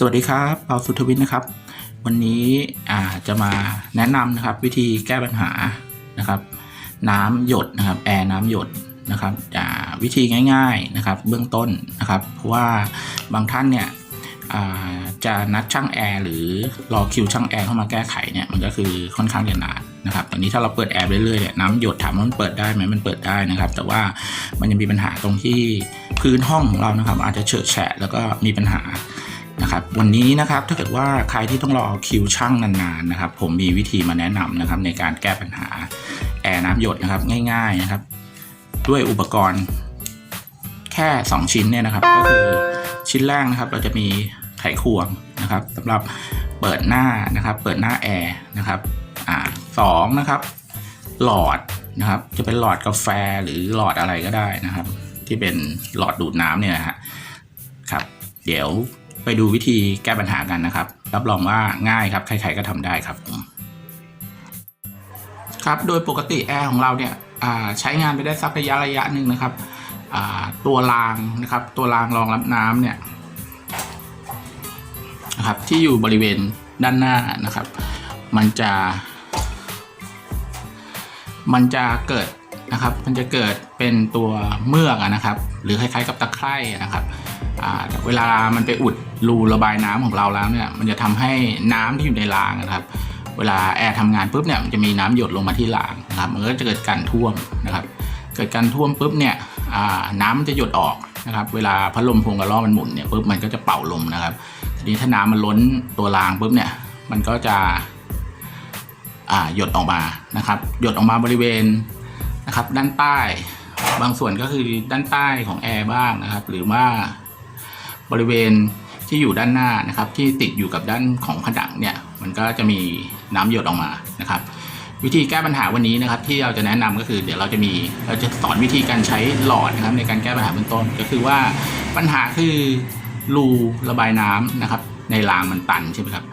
สวัสดีครับเปาสุทวิทย์นะครับ วันนี้จะมาแนะนำนะครับวิธีแก้ปัญหานะครับ น้ำหยดนะครับแอร์น้ำหยดนะครับวิธีง่าย ๆนะครับ เบื้องต้นนะครับ เพราะว่าบางท่านเนี่ยจะนัดช่างแอร์หรือรอคิวช่างแอร์เข้ามาแก้ไขเนี่ยมันก็คือค่อนข้างจะนานนะครับตอนนี้ถ้าเราเปิดแอร์ไปเรื่อยๆเนี่ยน้ำหยดถามว่ามันเปิดได้ไหมมันเปิดได้นะครับ แต่ว่ามันยังมีปัญหาตรงที่พื้นห้องของเรานะครับ อาจจะเฉอะแฉะแล้วก็มีปัญหา นะครับวันนี้นะครับถ้าเกิดว่าใครที่ต้องรอคิวช่างนานๆนะครับ ผมมีวิธีมาแนะนำนะครับในการแก้ปัญหาแอร์น้ำหยดนะครับง่ายๆนะครับ ด้วยอุปกรณ์แค่ 2 ชิ้นเนี่ยนะครับ ก็คือชิ้นแรกนะครับ เราจะมีไขควงนะครับสำหรับเปิดหน้านะครับ เปิดหน้าแอร์นะครับอ่าสองนะครับ หลอดนะครับ จะเป็นหลอดกาแฟหรือหลอดอะไรก็ได้นะครับ ที่เป็นหลอดดูดน้ำเนี่ยนะฮะครับ เดี๋ยว ไปดูวิธีแก้ปัญหากันนะครับ รับรองว่าง่ายครับ ใครๆก็ทำได้ครับผมครับโดยปกติแอร์ของเราเนี่ยใช้งานไปได้สักระยะระยะหนึ่งนะครับตัวรางนะครับ ตัวรางรองรับน้ำเนี่ยนะครับที่อยู่บริเวณด้านหน้านะครับ มันจะ มันจะเกิดนะครับ มันจะเกิดเป็นตัวเมือกนะครับ หรือคล้ายๆกับตะไคร่นะครับ เวลามันไปอุดรูระบายน้ำของเราแล้วเนี่ยมันจะทำให้น้ำที่อยู่ในรางนะครับ เวลาแอร์ทำงานปุ๊บเนี่ยมันจะมีน้ำหยดลงมาที่รางนะครับมันก็จะเกิดการท่วมนะครับ เกิดการท่วมปุ๊บเนี่ยน้ำมันจะหยดออกนะครับ เวลาพัดลมพวงกระรอกมันหมุนเนี่ยปุ๊บมันก็จะเป่าลมนะครับ ทีนี้ถ้าน้ำมันล้นตัวรางปุ๊บเนี่ยมันก็จะหยดออกมานะครับ หยดออกมาบริเวณนะครับ ด้านใต้ บางส่วนก็คือด้านใต้ของแอร์บ้างนะครับ หรือว่า บริเวณที่อยู่ด้านหน้านะครับที่ติดอยู่กับด้านของผนังเนี่ยมันก็จะมีน้ำหยดออกมานะครับ วิธีแก้ปัญหาวันนี้นะครับ ที่เราจะแนะนำก็คือ เดี๋ยวเราจะมีเราจะสอนวิธีการใช้หลอดนะครับ ในการแก้ปัญหาเบื้องต้น ก็คือว่าปัญหาคือรูระบายน้ำนะครับ ในรางมันตันใช่ไหมครับ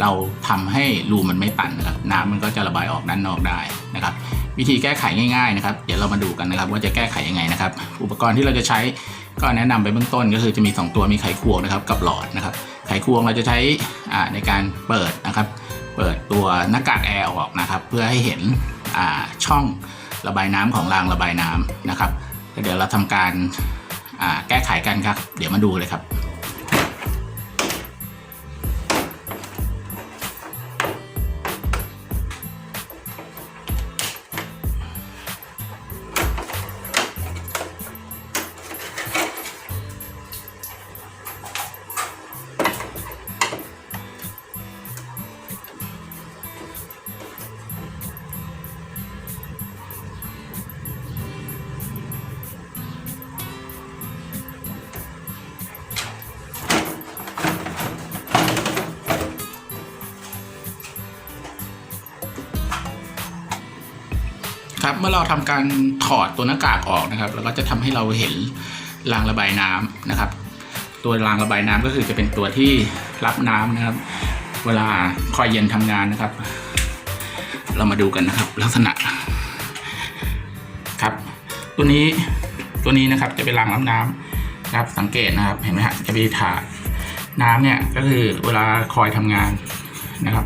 เราทำให้รูมันไม่ตันนะครับน้ำมันก็จะระบายออกด้านนอกได้นะครับ วิธีแก้ไขง่ายๆนะครับ เดี๋ยวเรามาดูกันนะครับ ว่าจะแก้ไขยังไงนะครับ อุปกรณ์ที่เราจะใช้ก็แนะนำไปเบื้องต้นก็คือจะมี 2 ตัวมีไขควงนะครับกับหลอดนะครับ ไขควงเราจะใช้ในการเปิดนะครับ เปิดตัวหน้ากากแอร์ออกนะครับ เพื่อให้เห็นช่องระบายน้ำของรางระบายน้ำนะครับเดี๋ยวเราทำการแก้ไขกันครับ เดี๋ยวมาดูเลยครับ ครับเมื่อเราทำการถอดตัวหน้ากากออกนะครับเราก็จะทำให้เราเห็นรางระบายน้ำนะครับ ตัวรางระบายน้ำก็คือจะเป็นตัวที่รับน้ำนะครับ เวลาคอยเย็นทำงานนะครับ เรามาดูกันนะครับ ลักษณะครับ ตัวนี้ตัวนี้นะครับจะเป็นรางรับน้ำนะครับ สังเกตนะครับเห็นไหมฮะจะมีถาดน้ำเนี่ยก็คือเวลาคอยทำงานนะครับ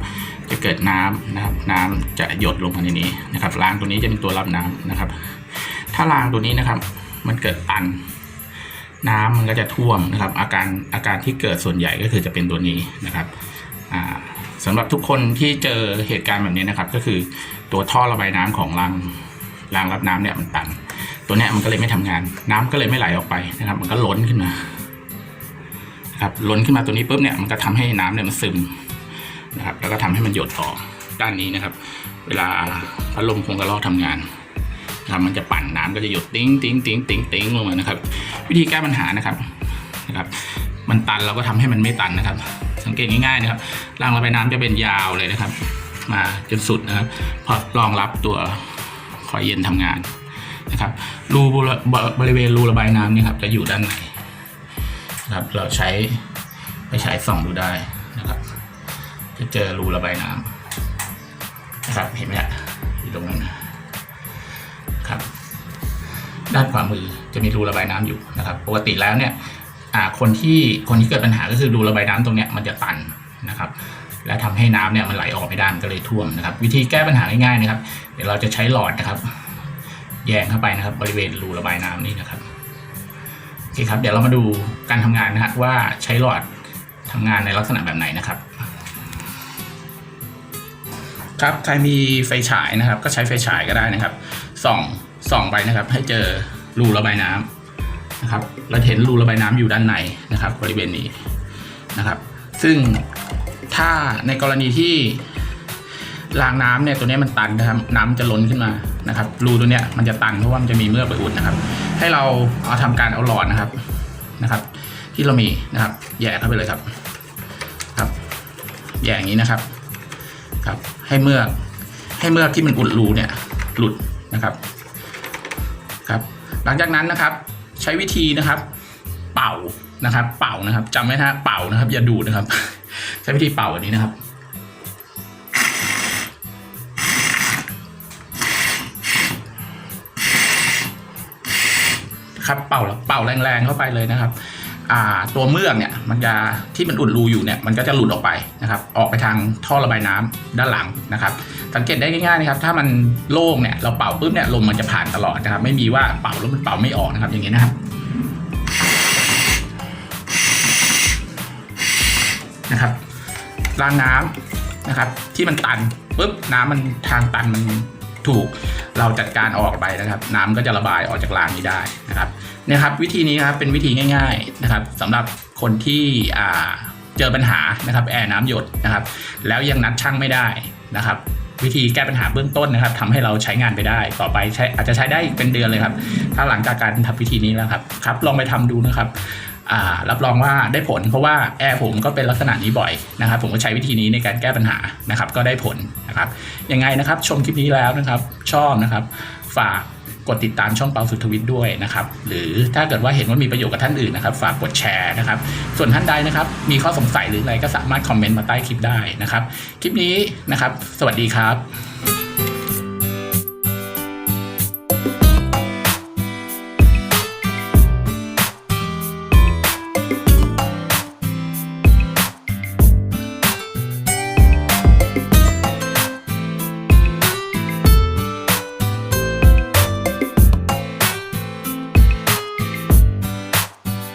จะเกิดน้ำนะครับ น้ำจะหยดลงมาในนี้นะครับรางตัวนี้จะเป็นตัวรับน้ำนะครับ ถ้ารางตัวนี้นะครับ มันเกิดตัน น้ำมันก็จะท่วมนะครับ อาการอาการที่เกิดส่วนใหญ่ก็คือจะเป็นตัวนี้นะครับสำหรับทุกคนที่เจอเหตุการณ์แบบนี้นะครับ ก็คือตัวท่อระบายน้ำของรางรางรับน้ำเนี่ยมันตัน ตัวเนี้ยมันก็เลยไม่ทำงาน น้ำก็เลยไม่ไหลออกไปนะครับ มันก็ล้นขึ้นมาครับล้นขึ้นมาตัวนี้ปุ๊บเนี่ยมันก็ทำให้น้ำเนี่ยมันซึม นะครับแล้วก็ทำให้มันหยดออกด้านนี้นะครับ เวลาพัดลมพวงกระรอกทำงานนะครับมันจะปั่นน้ำก็จะหยดติ้งติ้งติ้งติ้งติ้งลงมานะครับ วิธีแก้ปัญหานะครับนะครับ มันตันเราก็ทำให้มันไม่ตันนะครับ สังเกตง่ายๆนะครับรางระบายน้ำจะเป็นยาวเลยนะครับ มาจนสุดนะครับพราะรองรับตัวคอยเย็นทำงานนะครับรูบริเวณรูระบายน้ำเนี่ยครับจะอยู่ด้านในนะครับ เราใช้ไปใช้ส่องดูได้นะครับ จะเจอรูระบายน้ำนะครับเห็นไหมฮะอยู่ตรงนั้นครับ ด้านขวามือจะมีรูระบายน้ำอยู่นะครับ ปกติแล้วเนี่ยคนที่คนที่เกิดปัญหาก็คือรูระบายน้ำตรงเนี้ยมันจะตันนะครับ และทำให้น้ำเนี่ยมันไหลออกไม่ได้มันก็เลยท่วมนะครับ วิธีแก้ปัญหาง่ายๆนะครับ เดี๋ยวเราจะใช้หลอดนะครับ แยงเข้าไปนะครับ บริเวณรูระบายน้ำนี่นะครับโอเคครับ เดี๋ยวเรามาดูการทำงานนะฮะว่าใช้หลอดทำงานในลักษณะแบบไหนนะครับ ครับใครมีไฟฉายนะครับ ก็ใช้ไฟฉายก็ได้นะครับส่องส่องไปนะครับ ให้เจอรูระบายน้ำนะครับ เราเห็นรูระบายน้ำอยู่ด้านในนะครับ บริเวณนี้นะครับ ซึ่งถ้าในกรณีที่รางน้ำเนี่ยตัวนี้มันตันนะครับ น้ำจะล้นขึ้นมานะครับ รูตัวเนี้ยมันจะตันเพราะว่ามันจะมีเมือกไปอุดนะครับ ให้เราเอาทำการเอาหลอดนะครับนะครับ ที่เรามีนะครับ แย่เข้าไปเลยครับ ครับ แย่อย่างนี้นะครับ ครับ ให้เมือกให้เมือกที่มันอุดรูเนี่ยหลุดนะครับครับ หลังจากนั้นนะครับ ใช้วิธีนะครับ เป่านะครับ เป่านะครับจำไว้นะฮะเป่านะครับ อย่าดูดนะครับ ใช้วิธีเป่าอันนี้นะครับครับเป่าเป่าแรงๆเข้าไปเลยนะครับ ตัวเมือกเนี่ยมันจะที่มันอุดรูอยู่เนี่ยมันก็จะหลุดออกไปนะครับ ออกไปทางท่อระบายน้ำด้านหลังนะครับ สังเกตได้ง่ายๆนะครับ ถ้ามันโล่งเนี่ยเราเป่าปุ๊บเนี่ยลมมันจะผ่านตลอดนะครับ ไม่มีว่าเป่าแล้วมันเป่าไม่ออกนะครับ อย่างนี้นะครับนะครับรางน้ำนะครับ ที่มันตันปุ๊บน้ำมันทางตันมันถูก เราจัดการออกไปนะครับ น้ำก็จะระบายออกจากรางนี้ได้นะครับ นี่ยครับ วิธีนี้ครับเป็นวิธีง่าย ๆนะครับสำหรับคนที่อ่าเจอปัญหานะครับแอร์น้ำหยดนะครับ แล้วยังนัดช่างไม่ได้นะครับ วิธีแก้ปัญหาเบื้องต้นนะครับทำให้เราใช้งานไปได้ ต่อไปใช้อาจจะใช้ได้อีกเป็นเดือนเลยครับ ถ้าหลังจากการทำวิธีนี้แล้วครับครับลองไปทำดูนะครับรับรองว่าได้ผลเพราะว่าแอร์ผมก็เป็นลักษณะนี้บ่อยนะครับ ผมก็ใช้วิธีนี้ในการแก้ปัญหานะครับ ก็ได้ผลนะครับยังไงนะครับ ชมคลิปนี้แล้วนะครับ ชอบนะครับ ฝาก กดติดตามช่องเปาสุทธวิทย์ด้วยนะครับ หรือถ้าเกิดว่าเห็นว่ามีประโยชน์กับท่านอื่นนะครับ ฝากกดแชร์นะครับ ส่วนท่านใดนะครับ มีข้อสงสัยหรืออะไรก็สามารถคอมเมนต์มาใต้คลิปได้นะครับ คลิปนี้นะครับ สวัสดีครับ